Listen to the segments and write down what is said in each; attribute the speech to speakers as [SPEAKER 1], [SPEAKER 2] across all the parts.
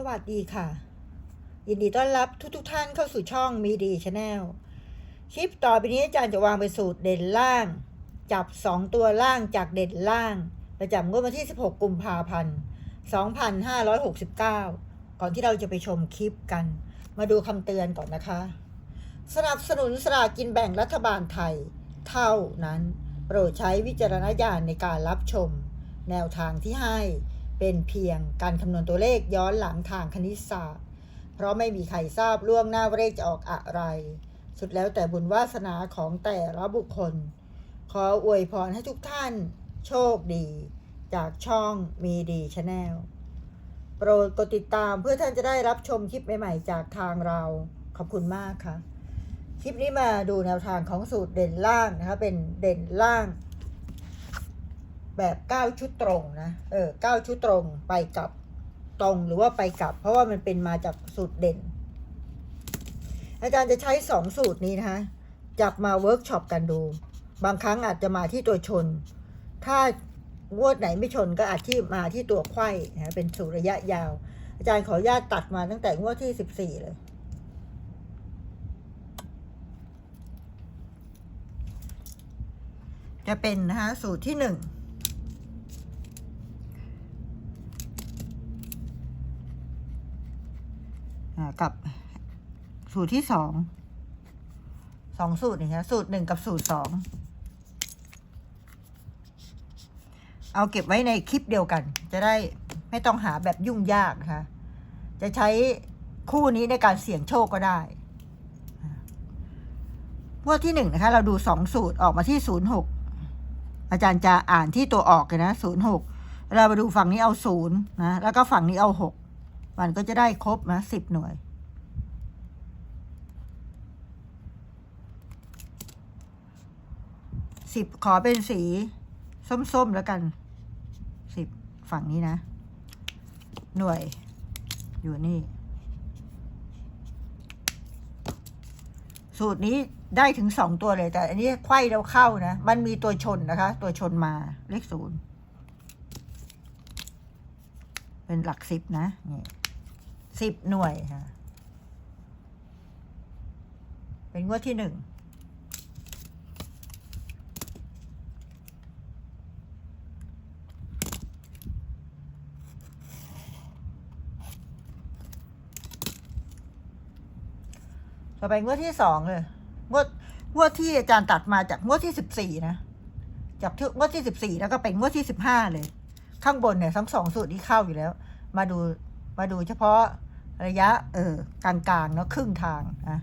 [SPEAKER 1] สวัสดีค่ะ ยินดีต้อนรับทุกทท่านเข้าสู่ช่องมีดีชาแนลคลิปต่อไปนี้อาจารย์จะวางเป็นสูตรเด่นล่าง จับ 2 ตัวล่างจากเด่นล่าง ประจำงวดวันที่ 16 กุมภาพันธ์ 2569 ก่อนที่เราจะไปชมคลิปกัน มาดูคำเตือนก่อนนะคะ สนับสนุนสลากกินแบ่งรัฐบาลไทย เท่านั้น โปรดใช้วิจารณญาณในการรับชม แนวทางที่ให้ เป็นเพียงการคำนวณตัวเลขย้อนหลังทางคณิตศาสตร์ เพราะไม่มีใครทราบล่วงหน้าว่าเลขจะออกอะไร สุดแล้วแต่บุญวาสนาของแต่ละบุคคล ขออวยพรให้ทุกท่าน โชคดี จากช่องมีดีชาแนลโปรดกดติดตามเพื่อท่านจะได้รับชมคลิปใหม่ๆ จากทางเรา ขอบคุณมากค่ะ คลิปนี้มาดูแนวทางของสูตรเด่นล่างนะคะ เป็นเด่นล่าง แบบ9ชุดตรงนะ เออ9ชุดตรงไปกับตรงหรือว่าไปกลับ เพราะว่ามันเป็นมาจากสูตรเด่น อาจารย์จะใช้2สูตรนี้นะคะจับมาเวิร์กช็อปกันดู บางครั้งอาจจะมาที่ตัวชน ถ้างวดไหนไม่ชนก็อาจที่มาที่ตัวไขว้นะเป็นสูตรระยะยาว อาจารย์ขออนุญาตตัดมาตั้งแต่งวดที่14เลยจะเป็นนะคะสูตรที่หนึ่ง อ่า กับสูตรที่สองสองสูตรนี่นะสูตรหนึ่งกับสูตรสองเอาเก็บไว้ในคลิปเดียวกัน จะได้ไม่ต้องหาแบบยุ่งยากนะคะจะใช้คู่นี้ในการเสี่ยงโชคก็ได้งวดที่หนึ่งนะคะ เราดูสองสูตรออกมาที่ศูนย์หกอาจารย์จะอ่านที่ตัวออกเลยนะศูนย์หกเรามาดูฝั่งนี้เอาศูนย์นะ แล้วก็ฝั่งนี้เอาหก มันก็จะได้ครบนะสิบหน่วย สิบขอเป็นสี ส้ม ๆ แล้วกัน สิบฝั่งนี้นะ หน่วย อยู่นี่ สูตรนี้ได้ถึงสองตัวเลย แต่ อันนี้ไขว้เราเข้านะ มันมีตัวชนนะคะ ตัวชนมาเลขศูนย์เป็นหลักสิบนะนี่ สิบหน่วยค่ะ เป็นงวดที่หนึ่งต่อไปงวดที่สองเลยงวดงวดที่อาจารย์ตัดมาจากงวดที่สิบสี่นะจากที่งวดที่สิบสี่แล้วก็เป็นงวดที่สิบห้าเลย ข้างบนเนี่ยทั้งสองสูตรที่เข้าอยู่แล้ว มาดูมาดูเฉพาะ ระยะเออกลางๆเนาะครึ่งทางนะ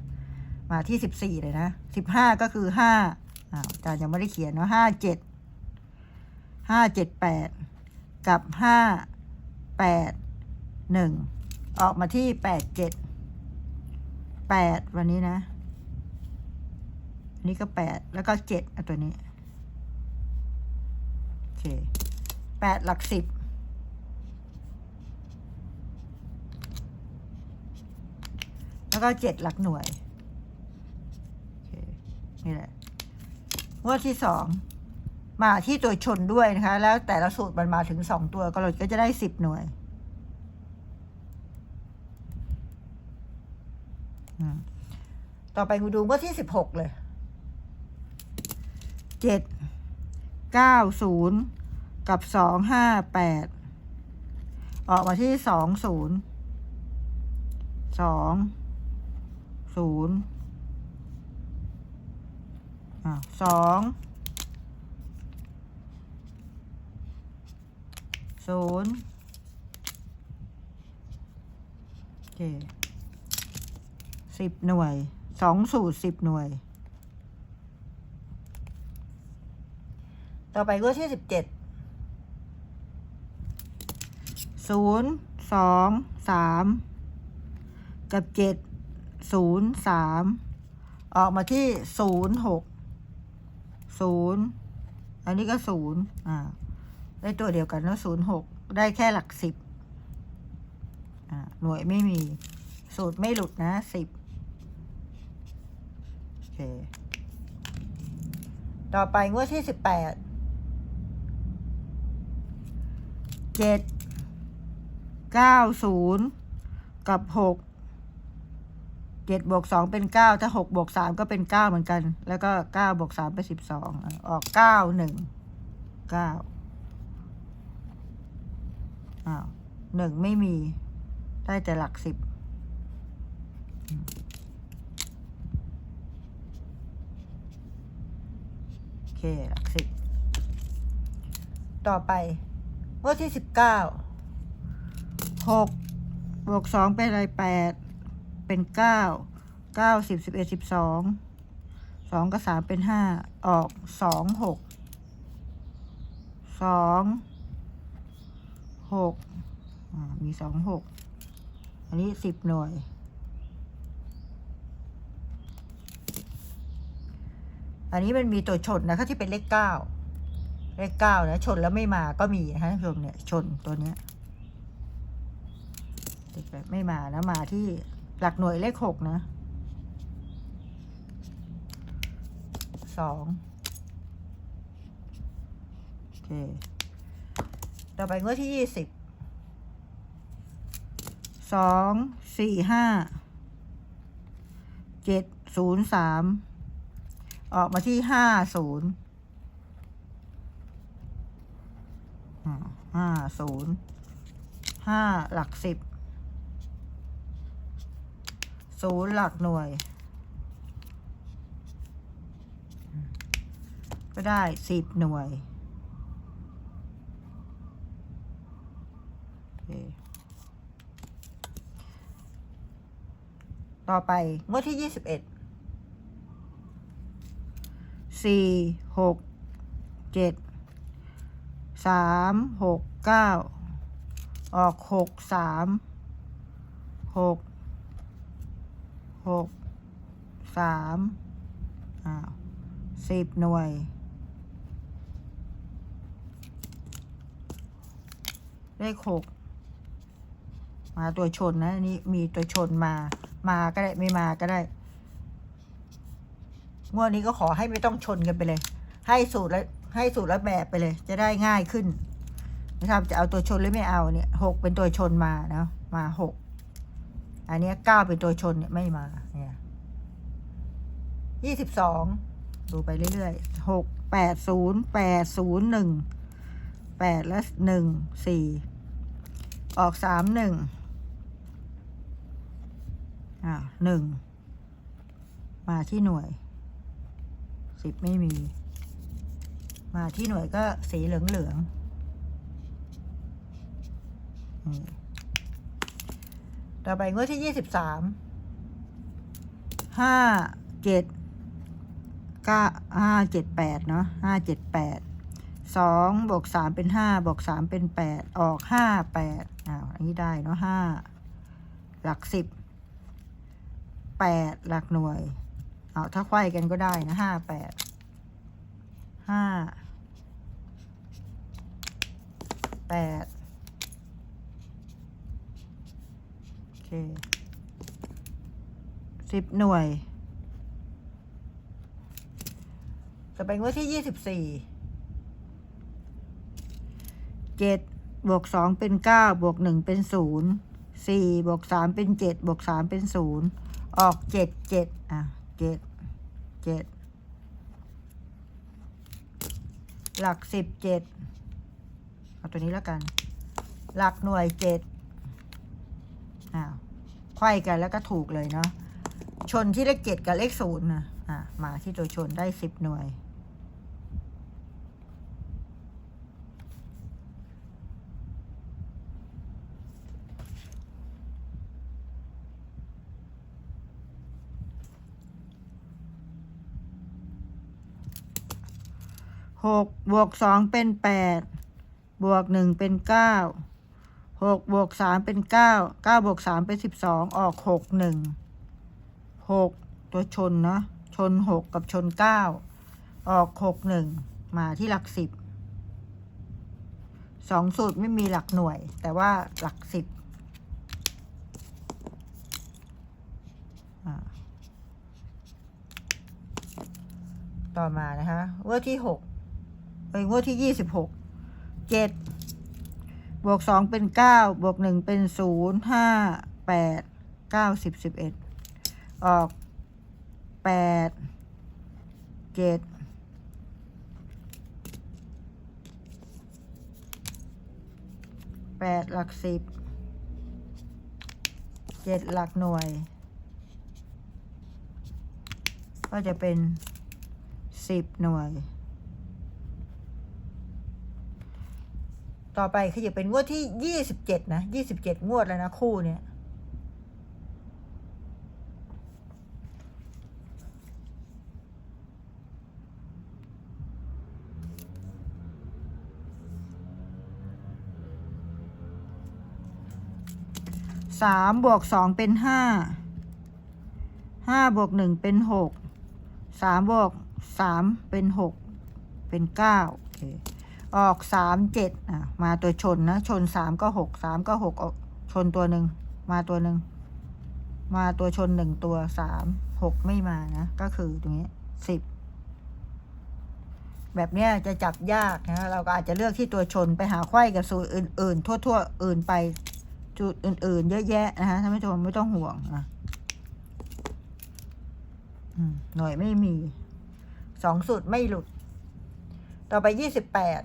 [SPEAKER 1] มาที่สิบสี่เลยนะสิบห้าก็คือห้าอาจารย์ยังไม่ได้เขียนเนาะห้าเจ็ดห้าเจ็ดแปดกับห้าแปดหนึ่งออกมาที่แปดเจ็ดแปดวันนี้นะนนี้ก็แปดแล้วก็เจ็ดอะตัวนี้โอเคแปดหลักสิบ แล้ว ก็เจ็ดหลักหน่วยนี่แหละงวดที่สองมาที่ตัวชนด้วยนะคะ แล้วแต่ละสูตรมันมาถึงสองตัวก็เราก็จะได้สิบหน่วยต่อไปกูดูงวดที่สิบหกเลยเจ็ดเก้าศูนย์กับสองห้าแปดออกมาที่สองศูนย์สอง ศูนย์สองศูนย์เคสิบหน่วยสองสูตรสิบหน่วย ต่อไปก็ที่สิบเจ็ดศูนย์สองสามกับเจ็ด ศูนย์สามออกมาที่ศูนย์หกศูนย์อันนี้ก็ศูนย์อ่าได้ตัวเดียวกันแล้วศูนย์หกได้แค่หลักสิบอ่าหน่วยไม่มี สูตรไม่หลุดนะสิบโอเค ต่อไปงวดที่สิบแปดเจ็ดเก้าศูนย์กับหก เจ็ดบวกสองเป็นเก้าถ้าหกบวกสามก็เป็นเก้าเหมือนกัน แล้วก็เก้าบวกสามเป็นสิบสองออกเก้าหนึ่งเก้าอ้าวหนึ่งไม่มี ได้แต่หลักสิบโอเคหลักสิบต่อไปงวดที่สิบเก้าหกบวกสองเป็นอะไรแปด เป็นเก้าเก้าสิบสิบเอ็ดสิบสองสองกับสามเป็นห้าออกสองหกสองหกมีสองหกอันนี้สิบหน่วยอันนี้มันมีตัวชนนะคะที่เป็นเลขเก้าเลขเก้านะชนแล้วไม่มาก็มีนะคะท่านผู้ชมเนี่ยชนตัวเนี้ยไม่มานะมาที่ หลักหน่วยเลขหกนะสองโอเค ต่อไปงวดที่ยี่สิบสองสี่ห้าเจ็ดศูนย์สามออกมาที่ห้าศูนย์ห้าศูนย์ห้าหลักสิบ ศูนย์หลักหน่วย ก็ได้สิบหน่วยต่อไปงวดที่ยี่สิบเอ็ดสี่หกเจ็ดสามหกเก้าออกหกสามหก หกสามอ้าวสิบหน่วยเลขหกมาตัวชนนะอันนี้มีตัวชนมา มาก็ได้ไม่มาก็ได้งวดนี้ก็ขอให้ไม่ต้องชนกันไปเลย ให้สูตรแล้วให้สูตรแล้วแบบไปเลย จะได้ง่ายขึ้นนะครับจะเอาตัวชนหรือไม่เอาเนี่ยหกเป็นตัวชนมาเนาะมาหก อันเนี้ยเก้าเป็นตัวชนเนี่ยไม่มาเนี่ยยี่สิบสองดูไปเรื่อยๆหกแปดศูนย์แปดศูนย์หนึ่งแปดและหนึ่งสี่ออกสามหนึ่งอ่าหนึ่งมาที่หน่วยสิบไม่มี มาที่หน่วยก็สีเหลืองเหลืองๆนี่ ต่อไปงวดที่ยี่สิบสามห้าเจ็ดเก้าห้าเจ็ดแปดเนาะห้าเจ็ดแปดสองบวกสามเป็นห้าบวกสามเป็นแปดออกห้าแปดอ้าวอันนี้ได้เนาะห้าหลักสิบแปดหลักหน่วยเอาถ้าไขว้กันก็ได้นะห้าแปดห้าแปด โอเค สิบหน่วย จะไปงวดที่ยี่สิบสี่เจ็ดบวกสองเป็นเก้าบวกหนึ่งเป็นศูนย์สี่บวกสามเป็นเจ็ดบวกสามเป็นศูนย์ออกเจ็ดเจ็ดอะเจ็ดเจ็ดหลักสิบเจ็ดเอาตัวนี้แล้วกัน หลักหน่วยเจ็ดอ้าว ไขว้กันแล้วก็ถูกเลยเนาะชนที่เลขเจ็ดกับเลขศูนย์นะอะมาที่ตัวชนได้สิบหน่วย หกบวกสองเป็นแปดบวกหนึ่งเป็นเก้า หกบวกสามเป็นเก้าเก้าบวกสามเป็นสิบสองออกหกหนึ่งหกตัวชนเนาะชนหกกับชนเก้าออกหกหนึ่งมาที่หลักสิบสองสูตรไม่มีหลักหน่วย แต่ว่าหลักสิบต่อมานะคะงวดที่หกเอ้ยงวดที่ยี่สิบหกเจ็ด บวกสองเป็นเก้าบวกหนึ่งเป็นศูนย์ห้าแปดเก้าสิบสิบเอ็ดออกแปดเจ็ดแปดหลักสิบเจ็ดหลักหน่วย ก็จะเป็นสิบหน่วย ต่อไปคือจะเป็นงวดที่ยี่สิบเจ็ดนะยี่สิบเจ็ดงวดแล้วนะคู่เนี่ยสามบวกสองเป็นห้าห้าบวกหนึ่งเป็นหกสามบวกสามเป็นหกเป็นเก้าโอเค ออกสามเจ็ดอะมาตัวชนนะชนสามก็หกสามก็หกออกชนตัวหนึ่งมาตัวหนึ่งมาตัวชนหนึ่งตัวสามหกไม่มานะ ก็คือตรงนี้สิบแบบเนี้ยจะจับยากนะเราก็อาจจะเลือกที่ตัวชนไปหาไขว้กับสูตรอื่น ๆ ทั่ว ๆ อื่นไปจุดอื่น ๆ เยอะแยะนะคะท่านผู้ชมไม่ต้องห่วงนะอืมหน่วยไม่มีสองสูตรไม่หลุด ต่อไปยี่สิบแปด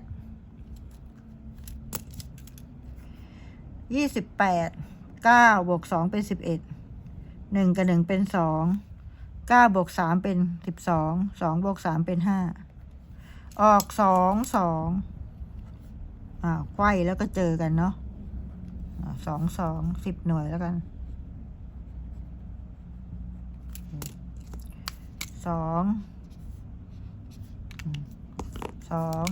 [SPEAKER 1] ยี่สิบแปดเก้าบวกสองเป็นสิบเอ็ดหนึ่งกับหนึ่งเป็นสองเก้าบวกสามเป็นสิบสองสองบวกสามเป็นห้าออกสองสองอ่าไขว้แล้วก็เจอกันเนาะสองสองสิบหน่วยแล้วกันสองสอง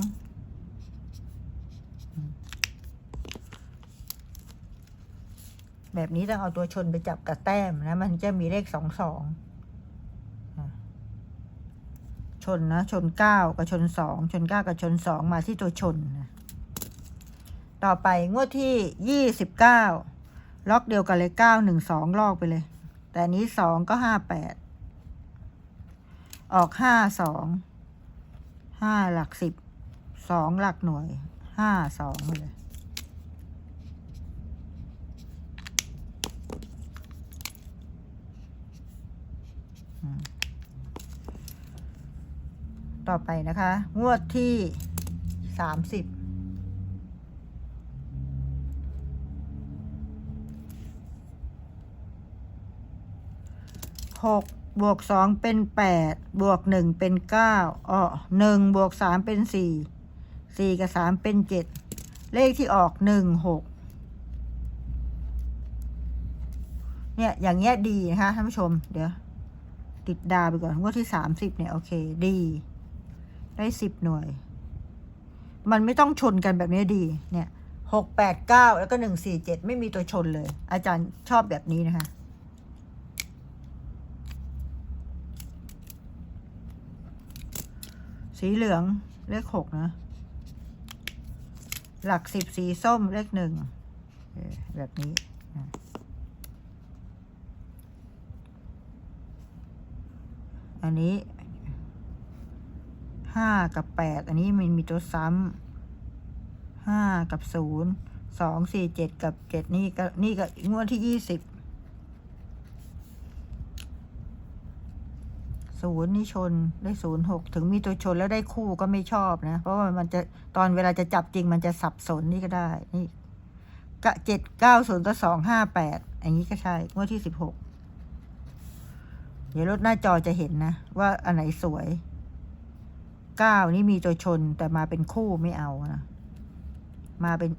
[SPEAKER 1] แบบนี้ต้องเอาตัวชนไปจับกับแต้มนะ มันจะมีเลขสองสองชนนะชนเก้ากับชนสองชนเก้ากับชนสองมาที่ตัวชนนะต่อไปงวดที่ยี่สิบเก้าล็อกเดียวกันเลยเก้าหนึ่งสองลอกไปเลย แต่นี้สองก็ห้าแปดออกห้าสองห้าหลักสิบสองหลักหน่วยห้าสองเลย ต่อไปนะคะ งวดที่สามสิบหกบวกสองเป็นแปดบวกหนึ่งเป็นเก้าอ๋อหนึ่งบวกสามเป็นสี่สี่กับสามเป็นเจ็ดเลขที่ออกหนึ่งหกเนี่ย อย่างเงี้ยดีนะคะท่านผู้ชม เดี๋ยว ติดดาวไปก่อนงวดที่สามสิบเนี่ย โอเค ดี ได้สิบหน่วย มันไม่ต้องชนกันแบบนี้ดี เนี่ยหกแปดเก้าแล้วก็หนึ่งสี่เจ็ดไม่มีตัวชนเลย อาจารย์ชอบแบบนี้นะคะสีเหลืองเลขหกนะ หลักสิบสีส้มเลขหนึ่งแบบนี้ อันนี้ห้ากับแปดอันนี้มันมีตัวซ้ำห้ากับศูนย์สองสี่เจ็ดกับเจ็ดนี่ก็นี่ก็งวดที่ยี่สิบศูนย์นี่ชนได้ศูนย์หกถึงมีตัวชนแล้วได้คู่ก็ไม่ชอบนะ เพราะว่ามันจะตอนเวลาจะจับจริงมันจะสับสนนี่ก็ได้ นี่ก็เจ็ดเก้าศูนย์ก็สองห้าแปดอันนี้ก็ใช่งวดที่สิบหก ดี๋ยวรถหน้าจอจะเห็นนะ ว่าอันไหนสวยเก้านี่มีตัวชนแต่มาเป็นคู่ไม่เอานะมาเป็น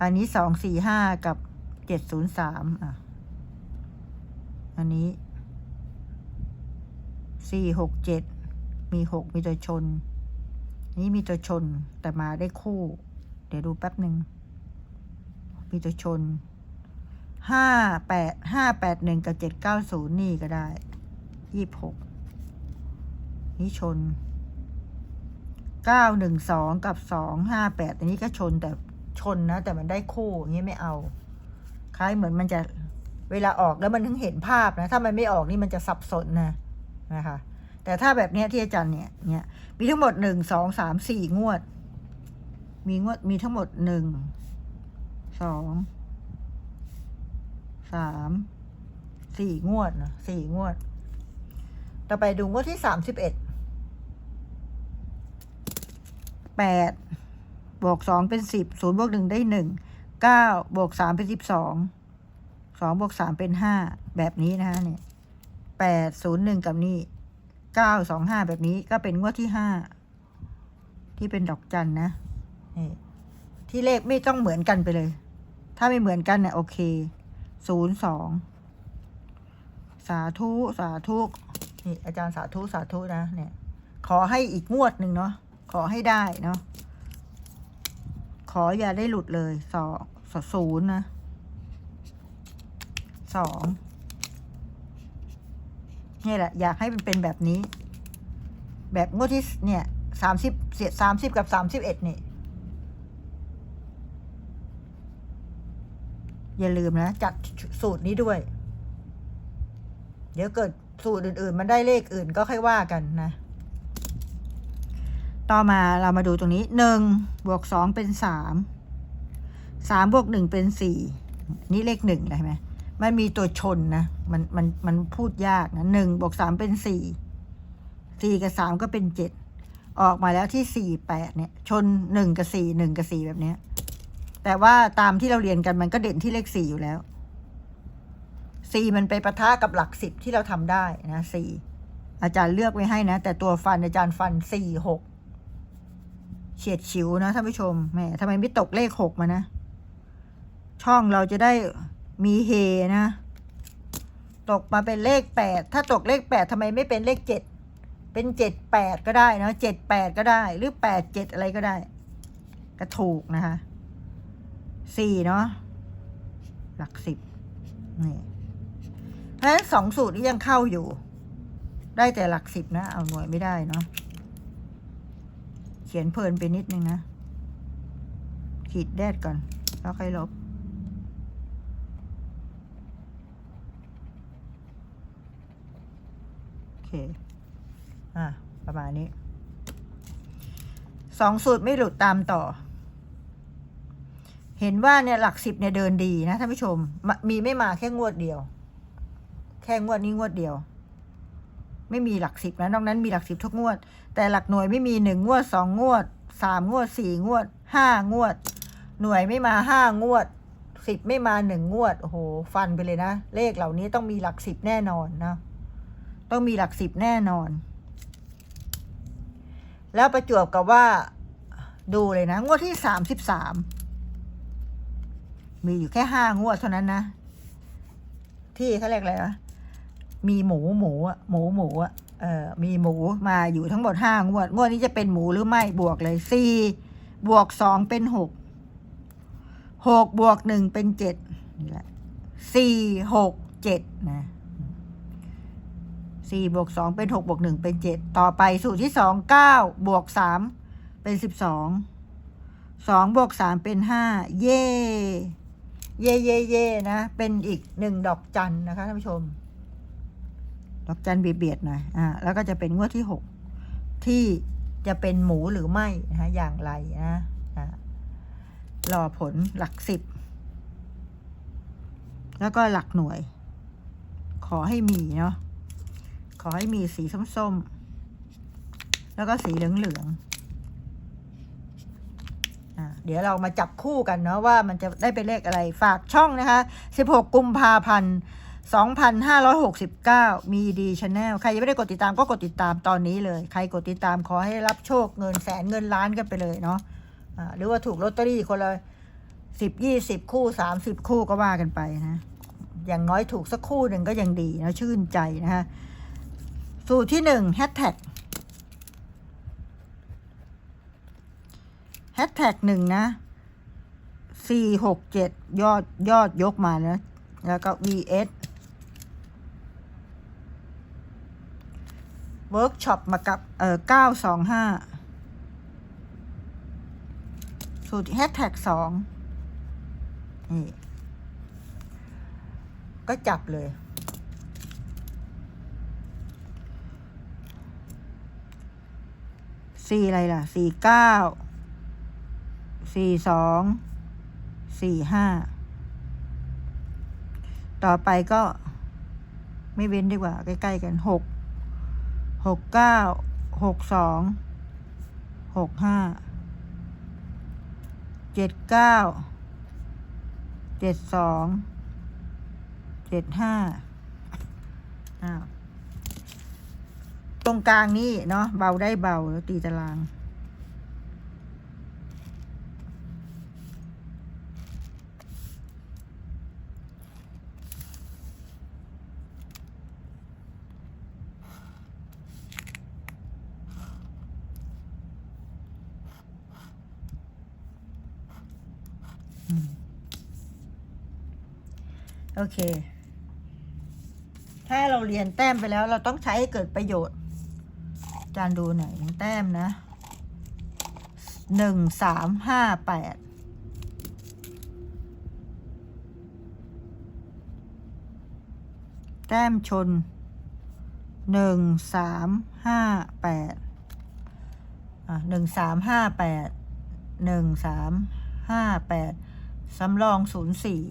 [SPEAKER 1] อันนี้สองสี่ห้ากับเจ็ดศูนย์สามอะ อันนี้สี่หกเจ็ดมีหกมีตัวชน นี่มีตัวชนแต่มาได้คู่ เดี๋ยวดูแป๊บหนึ่งมีตัวชน ห้าแปดห้าแปดหนึ่งกับเจ็ดเก้าศูนย์นี่ก็ได้ยี่หกนี่ชนเก้าหนึ่งสองกับสองห้าแปดอันนี้ก็ชนแต่ชนนะ แต่มันได้คู่อย่างนี้ไม่เอา คล้ายเหมือนมันจะเวลาออกแล้วมันถึงเห็นภาพนะ ถ้ามันไม่ออกนี่มันจะสับสนนะนะคะ แต่ถ้าแบบเนี้ยที่อาจารย์เนี่ยเนี่ยมีทั้งหมดหนึ่งสองสามสี่งวด มีงวดมีทั้งหมดหนึ่งสอง สามสี่งวดนะสี่งวด ต่อไปดูงวดที่สามสิบเอ็ดแปดบวกสองเป็นสิบศูนย์บวกหนึ่งได้หนึ่งเก้าบวกสามเป็นสิบสองสองบวกสามเป็นห้าแบบนี้นะฮะเนี่ยแปดศูนย์หนึ่งกับนี่เก้าสองห้าแบบนี้ก็เป็นงวดที่ห้าที่เป็นดอกจันนะนี่ที่เลขไม่ต้องเหมือนกันไปเลย ถ้าไม่เหมือนกันเนี่ยโอเค ศูนย์สองสาธุ สาธุ นี่ อาจารย์สาธุ สาธุนะ เนี่ย ขอให้อีกงวดหนึ่งเนาะ ขอให้ได้เนาะ ขออย่าได้หลุดเลย สองสศูนย์นะ สอง นี่แหละ อยากให้มันเป็นแบบนี้ แบบงวดที่เนี่ยสามสิบเสียสามสิบกับสามสิบเอ็ดนี่ อย่าลืมนะจัดสูตรนี้ด้วย เดี๋ยวเกิดสูตรอื่นๆ มันได้เลขอื่นก็ค่อยว่ากันนะ ต่อมาเรามาดูตรงนี้หนึ่งบวกสองเป็นสามสามบวกหนึ่งเป็นสี่นี่เลขหนึ่งเลยไหมมันมีตัวชนนะ มันมันมันพูดยากนะหนึ่งบวกสามเป็นสี่สี่กับสามก็เป็นเจ็ดออกมาแล้วที่สี่แปดเนี่ย ชนหนึ่งกับสี่หนึ่งกับสี่แบบเนี้ย แต่ว่าตามที่เราเรียนกันมันก็เด่นที่เลขสี่อยู่แล้วสี่มันไปประทะกับหลักสิบที่เราทำได้นะสี่อาจารย์เลือกไว้ให้นะ แต่ตัวฟันอาจารย์ฟันสี่หกเฉียดฉิวนะท่านผู้ชมแหมทำไมไม่ตกเลขหกมานะ ช่องเราจะได้มีเฮนะ ตกมาเป็นเลขแปดถ้าตกเลขแปดทำไมไม่เป็นเลขเจ็ดเป็นเจ็ดแปดก็ได้นะเจ็ดแปดก็ได้ หรือแปดเจ็ดอะไรก็ได้ ก็ถูกนะคะ สี่เนาะหลักสิบนี่เพราะฉะนั้นสองสูตรนี้ยังเข้าอยู่ ได้แต่หลักสิบนะ เอาหน่วยไม่ได้เนาะเขียนเพลินไปนิดนึงนะ ขีดแดดก่อน แล้วค่อยลบ โอเค อะ ประมาณนี้ สองสูตรไม่หลุดตามต่อ เห็นว่าเนี่ยหลักสิบเนี่ยเดินดีนะท่านผู้ชม มีไม่มาแค่งวดเดียว แค่งวดนี้งวดเดียว ไม่มีหลักสิบนะนอกนั้นมีหลักสิบทุกงวด แต่หลักหน่วยไม่มีหนึ่งงวดสองงวดสามงวดสี่งวดห้างวด หน่วยไม่มาห้างวดสิบไม่มาหนึ่งงวดโอ้โหฟันไปเลยนะ เลขเหล่านี้ต้องมีหลักสิบแน่นอนนะต้องมีหลักสิบแน่นอน แล้วประจวบกับว่า ดูเลยนะ งวดที่สามสิบสาม มีอยู่แค่ห้างวดเท่านั้นนะ ที่เขาเรียกอะไรวะมีหมูหมูอะหมูหมูอะเอ่อมีหมูมาอยู่ทั้งหมดห้างวด งวดนี้จะเป็นหมูหรือไม่บวกเลยสี่บวกสองเป็นหกหกบวกหนึ่งเป็นเจ็ดนี่แหละสี่หกเจ็ดนะสี่บวกสองเป็นหกบวกหนึ่งเป็นเจ็ดต่อไปสูตรที่สองเก้าบวกสามเป็นสิบสองสองบวกสามเป็นห้าเย่ เย่เย่เย่นะ เป็นอีกหนึ่งดอกจันนะคะท่านผู้ชม ดอกจันเบียดๆหน่อยอ่าแล้วก็จะเป็นงวดที่หกที่จะเป็นหมูหรือไม่นะอย่างไรนะอ่ารอผลหลักสิบ แล้วก็หลักหน่วย ขอให้มีเนาะขอให้มีสีส้มๆ แล้วก็สีเหลืองๆ เดี๋ยวเรามาจับคู่กันเนาะว่ามันจะได้เป็นเลขอะไรฝากช่องนะคะ 16 กุมภาพันธ์ 2,569 มีดีชาแนลใครยังไม่ได้กดติดตามก็กดติดตามตอนนี้เลย ใครกดติดตามขอให้รับโชคเงินแสนเงินล้านกันไปเลยเนาะอ่าหรือว่าถูกลอตเตอรี่คนละสิบยี่สิบคู่สามสิบคู่ก็ว่ากันไปนะ อย่างน้อยถูกสักคู่หนึ่งก็ยังดีนะชื่นใจนะฮะ สูตรที่หนึ่งแฮชแท็กแฮชแท็กหนึ่งนะสี่หกเจ็ดยอดยอดยกมานะ แล้วก็ vs เวิร์กช็อปมากับเอ่อเก้าสองห้าสูตรแฮชแท็กสองนี่ก็จับเลย สี่อะไรล่ะ สี่เก้า สี่สองสี่ห้าต่อไปก็ไม่เว้นดีกว่า ใกล้ ๆ กันหกหกเก้าหกสองหกห้าเจ็ดเก้าเจ็ดสองเจ็ดห้าอ้าว ตรงกลางนี่เนาะเบาได้เบาแล้วตีตาราง โอเค ถ้าเราเรียนแต้มไปแล้วเราต้องใช้ให้เกิดประโยชน์อาจารดูหน่อยแต้มนะหนึ่งสามห้าแปดแต้มชนหนึ่งสามห้าแปดอะหนึ่งสามห้าแปดหนึ่งสามห้าแปดสำรองศูนย์สี่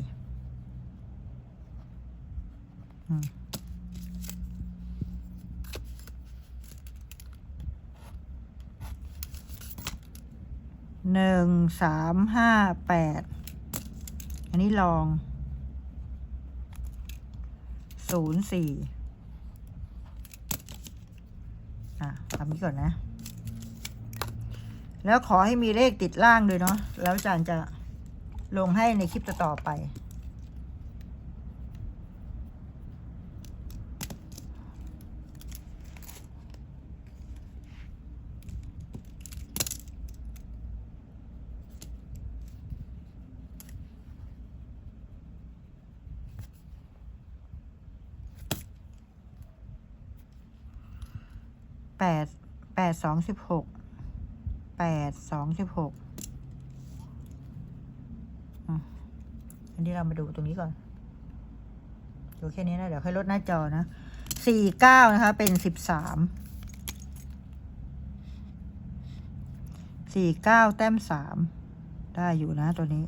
[SPEAKER 1] หนึ่งสามห้าแปดอันนี้ลองศูนย์สี่อะทำนี้ก่อนนะ แล้วขอให้มีเลขติดล่างด้วยเนาะแล้วอาจารย์จะลงให้ในคลิปต่อไปด แป ดสองสิบหกแปดสองสิบหกอันนี้เรามาดูตรงนี้ก่อน ดูแค่นี้นะ เดี๋ยวค่อยลดหน้าจอนะสี่เก้านะคะ เป็นสิบสามสี่เก้าแต้มสามได้อยู่นะตัวนี้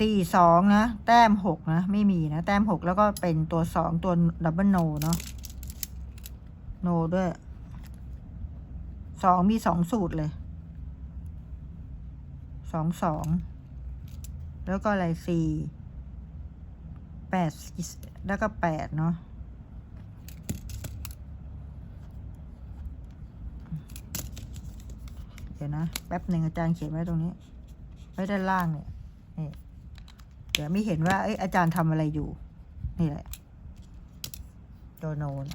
[SPEAKER 1] สี่สองนะ แต้มหกนะ ไม่มีนะ แต้มหกแล้วก็เป็นตัวสองตัวดับเบิลโนเนาะโนด้วย สองมีสองสูตรเลยสองสองแล้วก็อะไรสี่แปดแล้วก็แปดเนาะเดี๋ยวนะ แป๊บหนึ่งอาจารย์เขียนไว้ตรงนี้ ไว้ด้านล่างเนี่ยนี่เดี๋ยวไม่เห็นว่าเอ้ยอาจารย์ทำอะไรอยู่ นี่แหละ ตัวโนน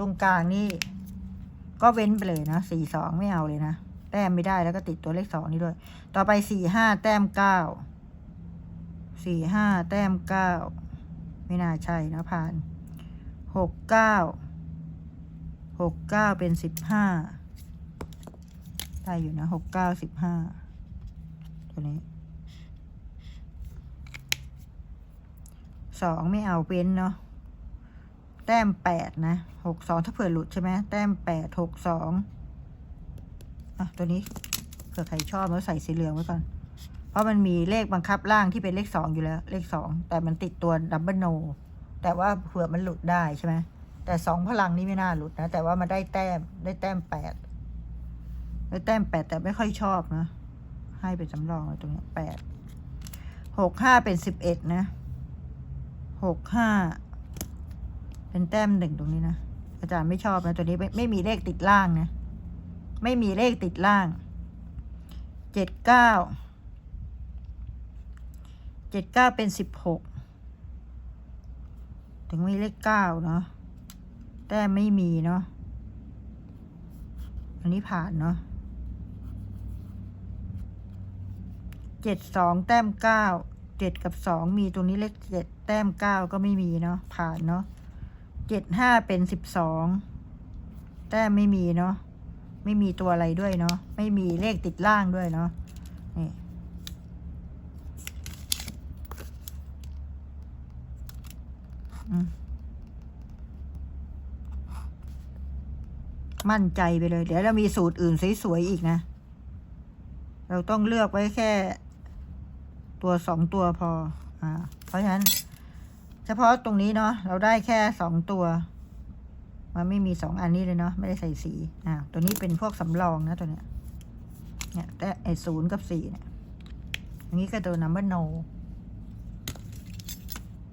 [SPEAKER 1] ตรงกลางนี่ก็เว้นไปเลยนะสี่สองไม่เอาเลยนะแต้มไม่ได้แล้วก็ติดตัวเลขสองนี่ด้วย ต่อไปสี่ห้าแต้มเก้าสี่ห้าแต้มเก้าไม่น่าใช่นะผ่านหกเก้าหกเก้าเป็นสิบห้าได้อยู่นะหกเก้าสิบห้าตัวนี้สองไม่เอาเว้นเนาะ ต้มแปดนะหกสองถ้าเผื่อหลุดใช่ไหมแต้มแปดหกสองอะตัวนี้เผื่อใครชอบแล้วใส่สีเหลืองไว้ก่อน เพราะมันมีเลขบังคับล่างที่เป็นเลขสองอยู่แล้ว เลขสองแต่มันติดตัวดับเบิลโน แต่ว่าเผื่อมันหลุดได้ใช่ไหมแต่สองพลังนี่ไม่น่าหลุดนะ แต่ว่ามันได้แต้มได้แต้มแปดได้แต้มแปดแต่ไม่ค่อยชอบนะ ให้เป็นสำรองเลยตรงนี้แปดหกห้าเป็นสิบเอ็ดนะหกห้า เป็นแต้มหนึ่งตรงนี้นะ อาจารย์ไม่ชอบนะตัวนี้ไม่ไม่มีเลขติดล่างนะ ไม่มีเลขติดล่าง เจ็ดเก้า เจ็ดเก้าเป็นสิบหก ถึงมีเลขเก้าเนาะ แต้มไม่มีเนาะ อันนี้ผ่านเนาะเจ็ดสองแต้มเก้า เจ็ดกับสองมีตรงนี้เลขเจ็ดแต้มเก้าก็ไม่มีเนาะผ่านเนาะ เจ็ดห้าเป็นสิบสองแต้มไม่มีเนาะไม่มีตัวอะไรด้วยเนาะไม่มีเลขติดล่างด้วยเนาะนี่มั่นใจไปเลย เดี๋ยวเรามีสูตรอื่นสวยๆอีกนะ เราต้องเลือกไว้แค่ ตัวสองตัวพอ อ่า เพราะฉะนั้น ฉพาะตรงนี้เนาะเราได้แค่สองตัว มันไม่มีสองอันนี้เลยเนาะไม่ได้ใส่สีอ่าตัวนี้เป็นพวกสำรองนะตัวเนี้ยเนี่ยแต่ไอศูนย์กับสี่เนี่ยอันนี้ก็ตัว number no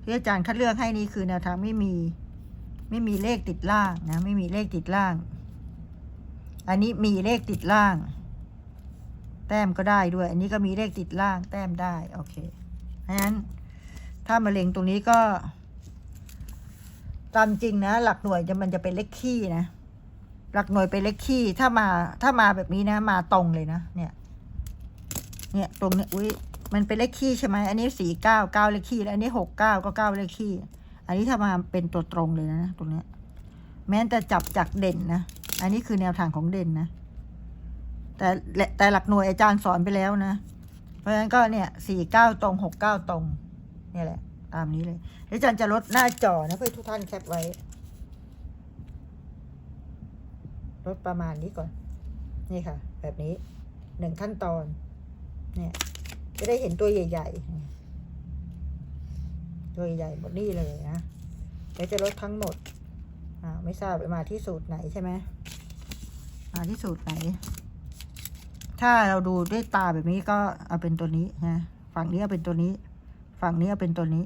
[SPEAKER 1] ที่อาจารย์คัดเลือกให้นี่คือแนวทางไม่มี ไม่มีเลขติดล่างนะ ไม่มีเลขติดล่าง อันนี้มีเลขติดล่าง แต้มก็ได้ด้วย อันนี้ก็มีเลขติดล่าง แต้มได้ โอเคเพราะฉะนั้น ถ้ามะเร็งตรงนี้ก็ ตามจริงนะ หลักหน่วยจะมันจะเป็นเลขขี้นะ หลักหน่วยเป็นเลขขี้ ถ้ามา ถ้ามาแบบนี้นะ มาตรงเลยนะ เนี่ย เนี่ยตรงเนี้ยอุ้ยมันเป็นเลขขี้ใช่ไหม อันนี้สี่เก้าเก้าเลขขี้ แล้วอันนี้หกเก้าก็เก้าเลขขี้ อันนี้ถ้ามาเป็นตัวตรงเลยนะ ตรงเนี้ย แม้แต่จับจากเด่นนะ อันนี้คือแนวทางของเด่นนะ แต่แต่หลักหน่วยอาจารย์สอนไปแล้วนะ เพราะฉะนั้นก็เนี่ยสี่เก้าตรงหกเก้าตรง นี่แหละ ตามนี้เลยเดี๋ยวอาจารย์จะลดหน้าจอนะเพื่อทุกท่านแคปไว้ ลดประมาณนี้ก่อน นี่ค่ะ แบบนี้หนึ่งขั้นตอน เนี่ย จะได้เห็นตัวใหญ่ ๆ ตัวใหญ่หมดนี่เลยนะเดี๋ยวจะลดทั้งหมดอ่าไม่ทราบมาที่สูตรไหนใช่ไหมมาที่สูตรไหน ถ้าเราดูด้วยตาแบบนี้ก็เอาเป็นตัวนี้นะฝั่งนี้เอาเป็นตัวนี้ ฝั่งนี้เอาเป็นตัวนี้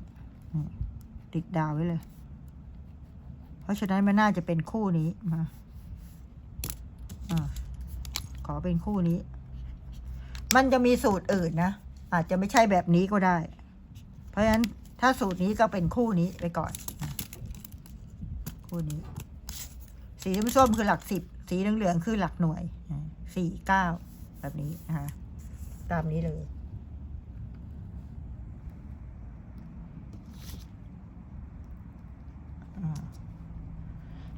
[SPEAKER 1] ติดดาวไว้เลย เพราะฉะนั้นมันน่าจะเป็นคู่นี้มาอขอเป็นคู่นี้ มันจะมีสูตรอื่นนะ อาจจะไม่ใช่แบบนี้ก็ได้ เพราะฉะนั้นถ้าสูตรนี้ก็เป็นคู่นี้ไปก่อน คู่นี้ สีส้มๆคือหลักสิบ สีเหลืองๆคือหลักหน่วย สี่เก้าแบบนี้นะคะ ตามนี้เลย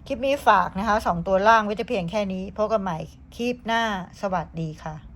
[SPEAKER 1] คลิปนี้ฝากนะคะสองตัวล่างไว้แต่เพียงแค่นี้พบกันใหม่คลิปหน้าสวัสดีค่ะ